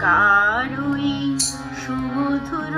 কারুই সুমধুর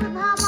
the pop.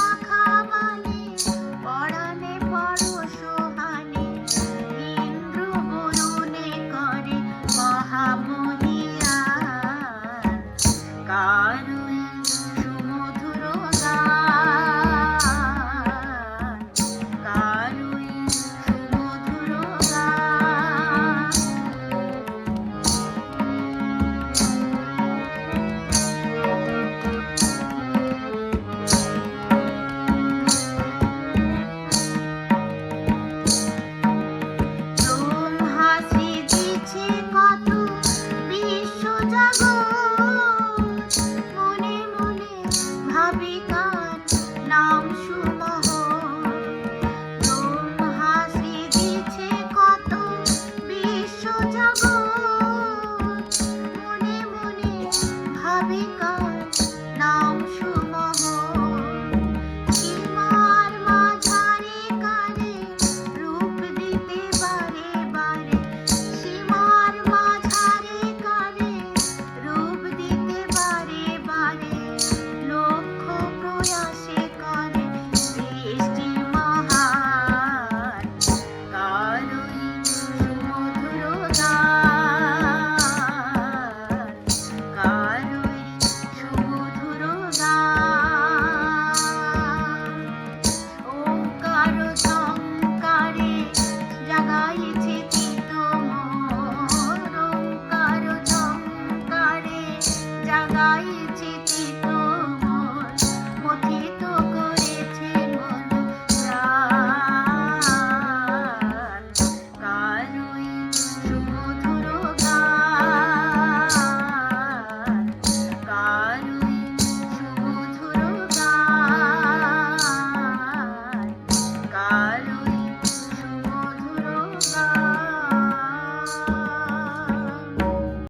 Mama. চিঠিতে